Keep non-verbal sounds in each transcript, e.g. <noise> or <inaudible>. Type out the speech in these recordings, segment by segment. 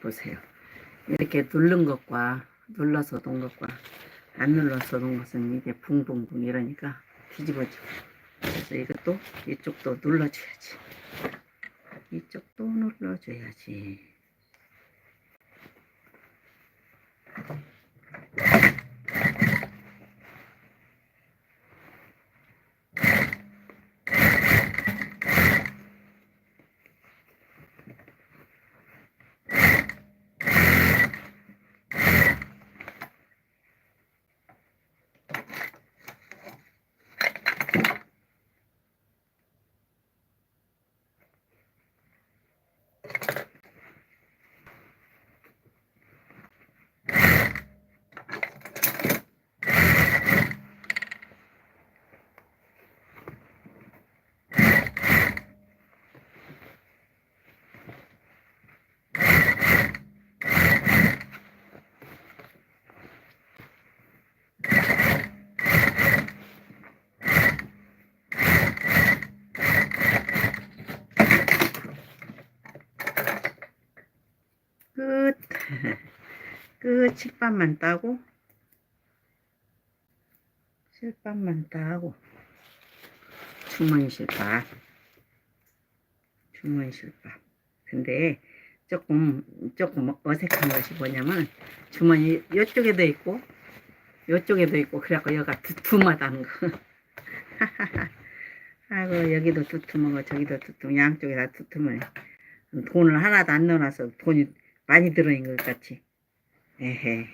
보세요. 이렇게 누른 것과 눌러서 놓은 것과 안 눌러서 놓은 것은 이게 붕붕붕 이러니까 뒤집어지고 그래서 이것도 이쪽도 눌러줘야지. 이쪽도 눌러줘야지 끝. 끝. 칠판만 따고. 실밥만 따고. 주머니 실밥. 주머니 실밥. 근데 조금, 조금 어색한 것이 뭐냐면, 주머니 이쪽에도 있고, 이쪽에도 있고, 그래갖고 여기가 두툼하다는 거. <laughs> 아이고, 여기도 두툼하고, 저기도 두툼, 양쪽에 다 두툼해. 돈을 하나도 안 넣어놔서 돈이 많이 들어있는 것 같이. 에헤.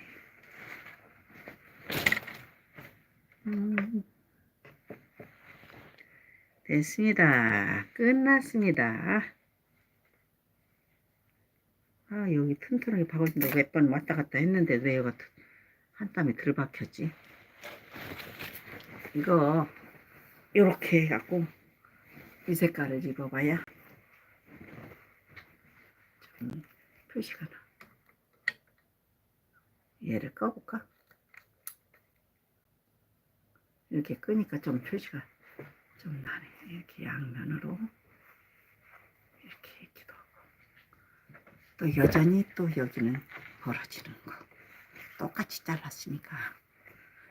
음. 됐습니다. 끝났습니다. 아, 여기 튼튼하게 박아준다고 몇 번 왔다 갔다 했는데 왜 여기가 튼- 한 땀에 들 박혔지? 이거, 요렇게 해갖고, 이 색깔을 입어봐야 좀 표시가 나. 얘를 꺼볼까? 이렇게 끄니까 좀 표시가 좀 나네. 이렇게 양면으로 이렇게 있기도 하고 또 여전히 또 여기는 벌어지는 거. 똑같이 잘랐으니까.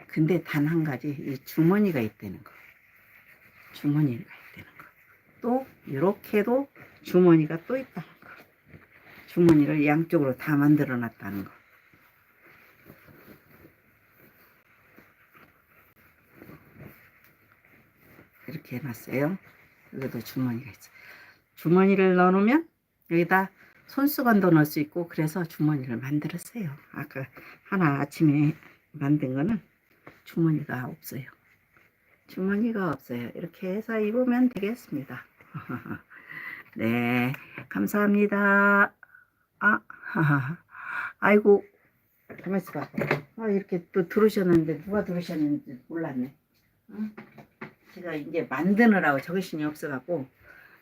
근데 단 한 가지 이 주머니가 있다는 거. 주머니가 있다는 거. 또 이렇게도 주머니가 또 있다는 거. 주머니를 양쪽으로 다 만들어 놨다는 거. 이렇게 해놨어요. 여기도 주머니가 있어. 주머니를 넣어놓으면 여기다 손수건도 넣을 수 있고 그래서 주머니를 만들었어요. 아까 하나 아침에 만든 거는 주머니가 없어요. 주머니가 없어요. 이렇게 해서 입으면 되겠습니다. <laughs> 네, 감사합니다. 아, 하하. 아이고, 가만 있어봐. 아, 이렇게 또 들으셨는데 누가 들으셨는지 몰랐네. 응? 제가 이제 만드느라고 정신이 없어갖고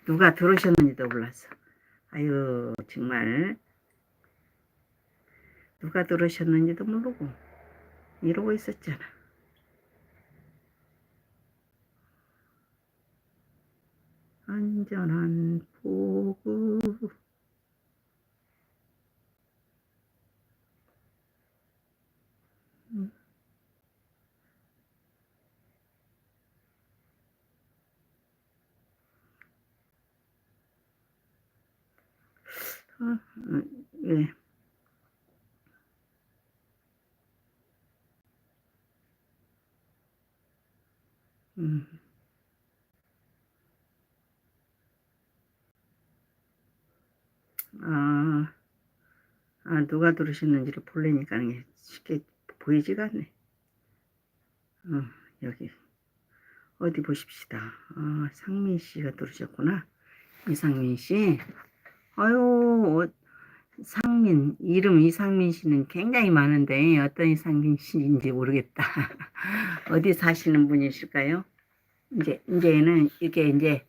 누가 들으셨는지도 몰랐어. 아유, 정말 누가 들으셨는지도 모르고 이러고 있었잖아. 안전한 보급. 예. 음. 아, 아, 누가 들으셨는지를 이게 쉽게 보이지가 않네. 어, 여기. 어디 보십시다. 아, 상민 씨가 들으셨구나. 이상민 씨. 아유, 어, 상민, 이름 이상민 씨는 굉장히 많은데, 어떤 이상민 씨인지 모르겠다. <laughs> 어디 사시는 분이실까요? 이제, 이제는 이게 이제